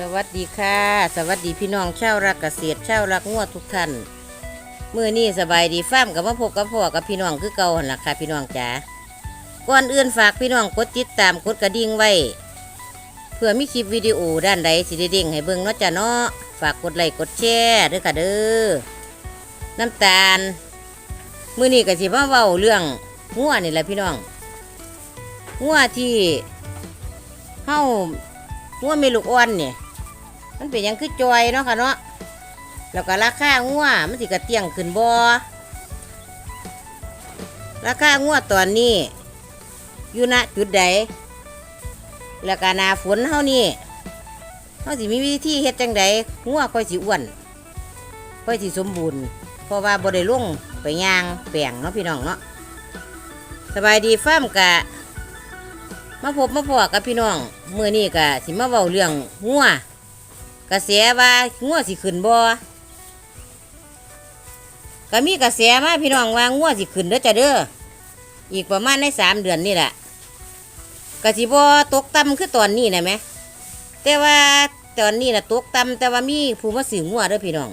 สวัสดีค่ะ สวัสดีพี่น้องชาวรักเกษตรชาวรักงวดทุกท่านมื่อนี้สบายดีฟ้ามกับมาพบกับพ่อกับพี่น้องคือเก่าหันละค่ะพี่น้องจ๋าก่อนอื่นฝากพี่น้องกดติดตามกดกระดิ่งไว้ เพื่อมีคลิปวิดีโอด้านใดสิได้เด้งให้เบิ่งเนาะจ้ะเนาะฝากกดไลค์กดแชร์ด้วยค่ะเด้อน้ำตาล มื่อนี้ก็สิมาเว้าเรื่องงัวนี่แหละพี่น้องงัวที่เฮางัวมีลูกอ่อนเนี่ย มันเป็นยังคือจอยเนาะค่ะเนาะแล้วก็ราคางัวมันสิกระเตียงขึ้นบ่ราคางัวตอนนี้ อยู่ณจุดใดแล้วก็นาฝนเฮานี่เฮาสิมีวิธีเฮ็ดจังใดงัวค่อยสิอ้วนค่อยสิสมบูรณ์เพราะว่าบ่ได้ลงไปย่างแปลงเนาะพี่น้องเนาะสบายดีฟ้ามกะมาพบมาพอกับพี่น้องเมื้อนี้กะสิมาเว้าเรื่องงัว กระแสว่างัวสิขึ้นบ่ก็มีกระแสมาพี่น้องว่างัวสิขึ้นเด้อจ้ะเด้ออีกประมาณในสามเดือนนี่แหละกะสิบ่ตกต่ำคือตอนนี้นะแหมแต่ว่าตอนนี้นะตกต่ำแต่ว่ามีผู้มาซื้องัวเด้อพี่น้อง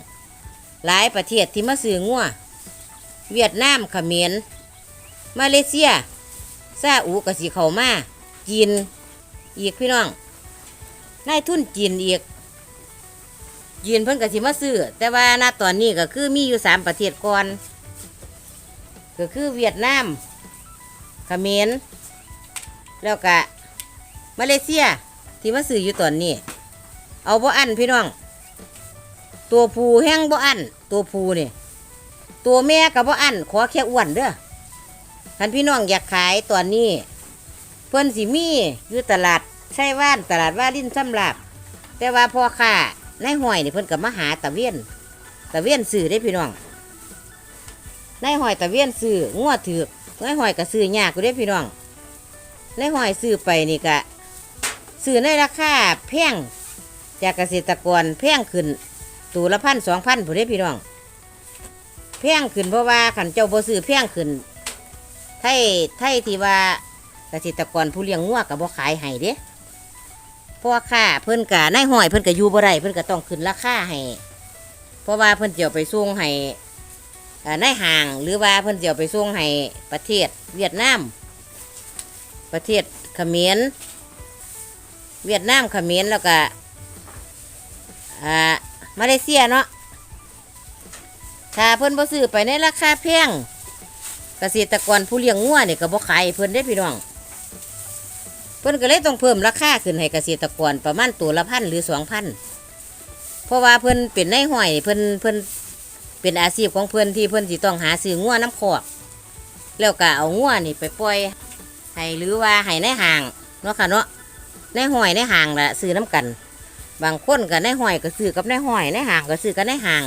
หลายประเทศที่มาซื้องัวเวียดนามเขมรมาเลเซียซาอุกะสิเข้ามาจีนอีกพี่น้องนายทุนจีนอีก ยืนเพิ่นก็สิมาซื้อแต่ว่าณตอนนี้ก็คือมีอยู่สามประเทศก่อนก็คือเวียดนามเขมรแล้วก็มาเลเซียที่มาซื้ออยู่ตอนนี้ เอาบ่อันพี่น้อง ตัวผู้แห้งบ่อันตัวผู้นี่ตัวแม่ก็บ่อันขอแค่อ้วนเด้อคันพี่น้องอยากขายตอนนี้ เพิ่นสิมีอยู่ตลาดไช่ว่านตลาดว่าลิ้นซ้ำลาบแต่ว่าพ่อค้า นายห้อยนี่เพิ่นกับมาหาตะเวียนตะเวียนซื้อได้พี่น้องนายห้อยตะเวียนซื้องวดถือนายห้อยก็ซื้อยากกูได้พี่น้องนายห้อยซื้อไปนี่ก็ซื้อในราคาแพงจากเกษตรกรแพงขึ้นตัวละพันสองพันผู้ได้พี่น้องแพงขึ้นเพราะว่าขันเจ้าบ่ซื้อแพงขึ้นไทยไทยที่ว่าเกษตรกรผู้เลี้ยงงัวกับบ่ขายให้เด้ พราะว่าค่าเพิ่นกะนายห้อยเพิ่นกะอยู่บ่ได้เพิ่นก็ต้องขึ้นราคาให้เพราะว่าเพิ่นเจะเอาไปส่งให้นายห้างหรือว่าเพิ่นเจะเอาไปส่งให้ประเทศเวียดนามประเทศเขมรเวียดนามเขมรแล้วก็อ่ามาเลเซียเนาะถ้าเพิ่นบ่ซื้อไปในราคาแพงเกษตรกรผู้เลี้ยงงัวเนี่ยก็บ่ขายให้เพิ่นได้พี่น้อง เพิ่นก็เลยต้องเพิ่มราคาขึ้นให้เกษตรกรประมาณตัวละพันหรือสองพันเพราะว่าเพิ่นเป็นนห้อยเพิ่นเพิ่นเป็นอาชีพของเพิ่นที่เพิ่นสิต้องหาซื้องัวน้ำขอกแล้วก็เอางัวนี่ไปปล่อยให้หรือว่าให้ในห้างเนาะค่ะเนาะในห้อยในห้างละซื้อน้ำกัน บางคนก็ในห้อยก็ซื้อกับในห้อยในห้างก็ซื้อกับในห้าง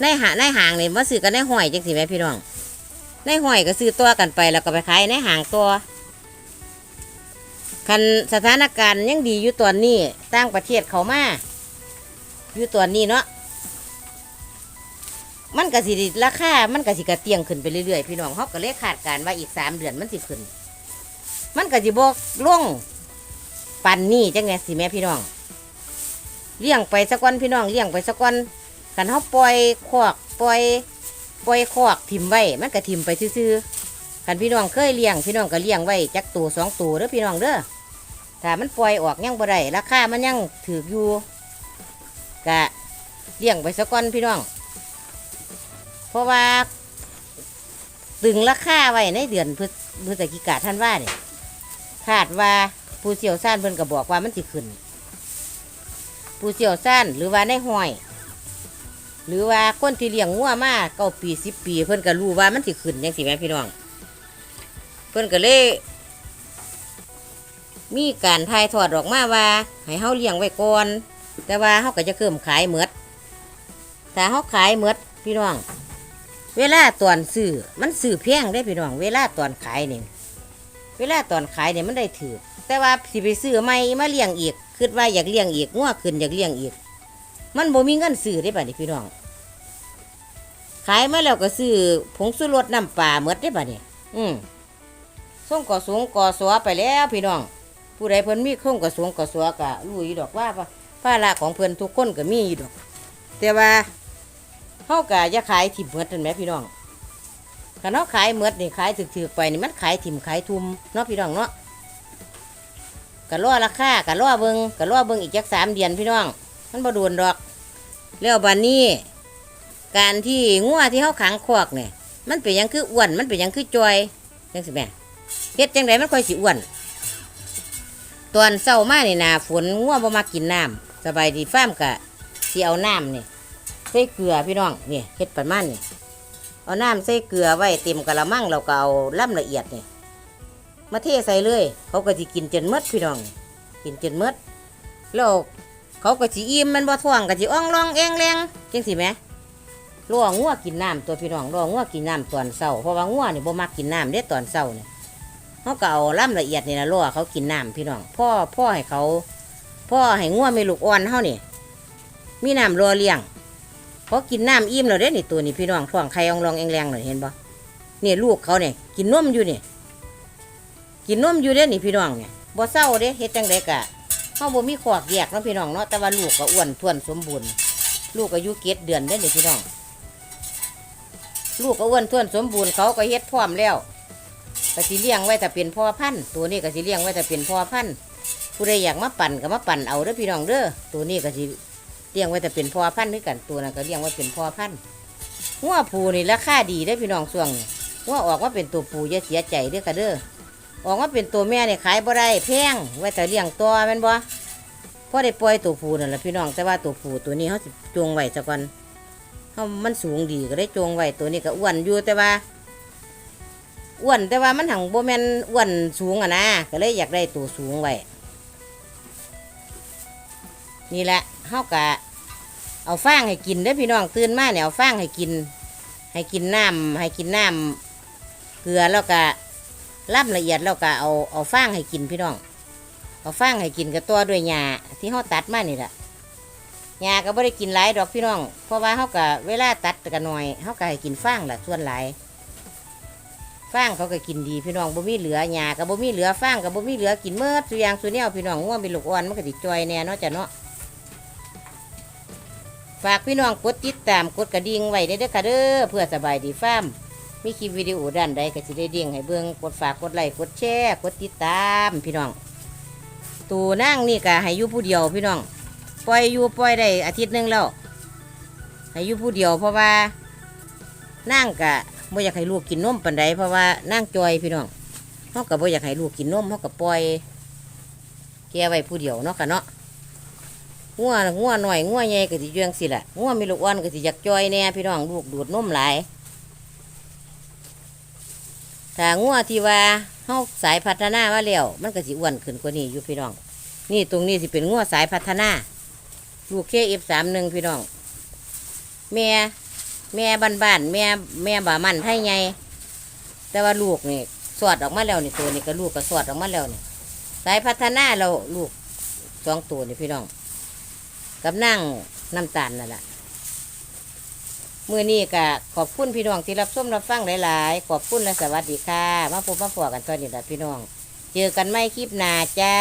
ในหาในห้างนี่มาซื้อกับในห้อยจังสิแม่พี่น้องในห้อยก็ซื้อตัวกันไปแล้วก็ไปขายในห้างตัว คันสถานการณ์ยังดีอยู่ตอนนี้ต่างประเทศเขามาอยู่ตอนนี้เนาะมันก็สิราคา มันก็สิกระเตียงขึ้นไปเรื่อยๆพี่น้องเขาก็เลยคาดการว่าอีกสามเดือนมันสิขึ้น มันก็สิบอกล่วงปันนี่จังไงสิแม่พี่น้องเลี้ยงไปสักวันพี่น้องเลี้ยงไปสักวันคันเขาปล่อยคอกปล่อยปล่อยคอกทิมไว้มันก็ทิมไปซื่อๆคันพี่น้องเคยเลี้ยงพี่น้องก็เลี้ยงไว้จักตัวสองตัวเด้อพี่น้องเด้อ ถ้ามันปล่อยออกยังบ่ได้ราคามันยังถืออยู่กะเลี้ยงไปสักก่อนพี่น้อง เพราะว่าตึงราคาไว้ในเดือนพฤศจิกาท่านว่าเนี่ยคาดว่าผู้เชี่ยวชาญเพิ่นก็บอกว่ามันสิขึ้น ผู้เชี่ยวชาญหรือว่าในห้อย หรือว่าคนที่เลี้ยงงัวมาเก้าปีสิบปี เพิ่นก็รู้ว่ามันสิขึ้นยังสิแม่พี่น้อง เพิ่นก็เลย มีการทายทอดออกมาว่าให้เฮาเลี้ยงไว้ก่อนแต่ว่าเฮาก็จะเพิ่มขายเหมือดถ้าเฮาขายเหมือดพี่น้อง เวลาตอนซื้อมันซื้อแพงได้พี่น้อง เวลาตอนขายนี่เวลาตอนขายเนี่ยมันได้ถือแต่ว่าสิไปซื้อใหม่มาเลี้ยงอีกคิดว่าอยากเลี้ยงอีกงัวขึ้นอยากเลี้ยงอีก มันบ่มีเงินซื้อได้ป่ะนี่พี่น้อง ขายมาแล้วก็ซื้อผงชูรสน้ำปลาเหมือดได้ป่ะนี่อืมส่งก่อสูงก่อสัวไปแล้วพี่น้อง ผู้ใดเพิ่นมีโครงก่อสูงก่อสัวก็รู้อยู่ดอกว่าว่าภาระของเพื่อนทุกคนก็มีอยู่ดอก แต่ว่าเฮากะจะขายถิ่มเมือดนั่นแหมพี่น้องคันเฮาขายเมือดนี่ขายถึกๆไปนี่มันขายถิ่มขายทุมเนาะพี่น้องเนาะก็รอราคาก็รอเบิงก็รอเบิงอีกจักสามเดือนพี่น้อง มันบ่โดนดอก แล้วบันนี้ การที่งัวที่เฮาขังคอกเนี่ยมันเป็นยังคืออ้วนมันเป็นยังคือจอยจังสิแม่เฮ็ดจังไดมันค่อยสิอ้วน ตอนเช้ามานี่นาฝนงัวงบ่มากินน้ำสบายดีฟามกะสิเอาน้ำนี่ใส่เกลือพี่น้องนี่เฮ็ดประมาณนี่เอาน้ำใส่เกลือไว้เต็มกะละมังเราก็เอาล่ำละเอียดนี่มาเทใส่เลย เขาก็สิกินจนมดพี่น้อง กินจนมดแล้วเขาก็สิอิ่มมันบ่ท้องก็สิอ่องร้องแองแรงจังสิแหมล่องัวกินน้ำตัวพี่น้องล่องัวกินน้ำตอนเช้าเพราะว่างัวนี่บ่มักกินน้ำเด้ตอนเช้านี่ เขาก็เอาล่ำละเอียดนี่นะล่อเขากินน้ำพี่น้องพ่อพ่อให้เขาพ่อให้งัวมีลูกอ่อนเขานี่มีน้ำรอเลี้ยงพอกินน้ำอิ่มแล้วเด้นี่ตัวนี้พี่น้องท้องไข่องรองเองแรงเลยเห็นบ่เนี่ยลูกเขาเนี่ยกินนมอยู่เนี่ยกินนมอยู่เด้นี่พี่น้องเนี่ยบ่เศร้าเด้เฮ็ดจังไดกะเขาบ่มีขอกแยกเนาะพี่น้องเนาะแต่ว่าลูกก็อ้วนท้วนสมบูรณ์ลูกอายุเจ็ดเดือนเด้นี่พี่น้อง ลูกก็อ้วนท้วนสมบูรณ์เขาก็เฮ็ดพร้อมแล้ว ก็สิเลี้ยงไว้แต่เป็นพ่อพันธุ์ตัวนี้ก็สิเลี้ยงไว้แต่เป็นพ่อพันธุ์ผู้ใดอยากมาปั่นก็มาปั่นเอาเด้อพี่น้องเด้อตัวนี้ก็สิเลี้ยงไว้แต่เป็นพ่อพันธุ์ด้วยกันตัวนั้นก็เลี้ยงไว้เป็นพ่อพันธุ์งัวผูนี่ราคาดีได้อพี่น้องส่วงงัวออกว่าเป็นตัวผูอย่าเสียใจเด้อค่ะเด้อออกว่าเป็นตัวแม่เนี่ยขายบ่ได้แพงไว้แต่เลี้ยงตัวแม่นบ่พอได้ปล่อยตัวผูนั่นแหละพี่น้องแต่ว่าตัวผูตัวนี้เขาจงไว้ซะก่อนเขามันสูงดีก็ได้จงไว้ตัวนี้ก็อ้วนอยู่แต่ว่า อ้วนแต่ว่ามันหังโบแมนอ้วนสูงอะนะก็เลยอยากได้ตัวสูงไว้นี่แหละเฮากะเอาฟางให้กินเด้อพี่น้องตื่นมาเนี่ยเอาฟางให้กิน ให้กินน้ำให้กินน้ำเกลือแล้วก็ล่ำละเอียดแล้วก็เอาเอาฟางให้กินพี่น้อง เอาฟางให้กินกับตัวด้วยหญ้าที่เฮาตัดมานี่แหละหญ้าก็บ่ได้กินหลายดอกพี่น้อง เพราะว่าเฮากะเวลาตัดก็น้อยเฮาก็ให้กินฟางแหละส่วนหลาย ฟางเขาก็กินดีพี่น้องบ่มีเหลือหญ้าก็บ่มีเหลือฟางก็บ่มีเหลือกินเมื่อสุยางสุแนวพี่น้องง่วงเป็นลูกอ่อนมันก็สิจอยแน่เนาะจ้ะเนาะฝากพี่น้องกดติดตามกดกระดิ่งไว้เด้อค่ะเด้อเพื่อสบายดีฟาร์มมีคลิปวิดีโอด้านใดก็สิได้เด้งให้เบิ่งกดฝากกดไลค์กดแชร์กดติดตามพี่น้องตูนั่งนี่ก็ให้อยู่ผู้เดียวพี่น้องปล่อยอยู่ปล่อยได้อาทิตย์หนึงแล้วให้อยู่ผู้เดียวเพราะว่านั่งกะ บ่อยากให้ลูกกินนมปันใดเพราะว่านั่งจอยพี่น้องเขาก็บ่อยากให้ลูกกินนมเขาก็ปล่อย แกไว้ผู้เดียวเนาะค่ะเนาะงัวงัวหน่อยงัวใหญ่ก็สิเยื่องสิแหละงัวมีลูกอ่อนก็สิอยากจอยแน่พี่น้องลูกดูดนมหลายถ้างัวที่ว่าเฮาสายพัฒนามาแล้วมันก็สิอ้วนขึ้นกว่านี้อยู่พี่น้อง นี่ตรงนี้สิเป็นงัวสายพัฒนา ลูกเคเอฟสามหนึ่งพี่น้อง แม่ แม่บ้านๆแม่แม่บ่ามันไทยไงแต่ว่าลูกนี่สอดออกมาแล้วนี่ตัวนี้ก็ลูกก็สอดออกมาแล้วนี่สายพัฒนาเราลูกสองตัวนี่พี่น้องกับนั่งน้ำตาลนั่นแหละมือนี้ก็ขอบคุณพี่น้องที่รับชมรับฟังหลาย ๆ ขอบคุณและสวัสดีค่ะ มาพบมาพอกันตอนนี้แหละพี่น้อง เจอกันไม่คลิปหน้าจ้า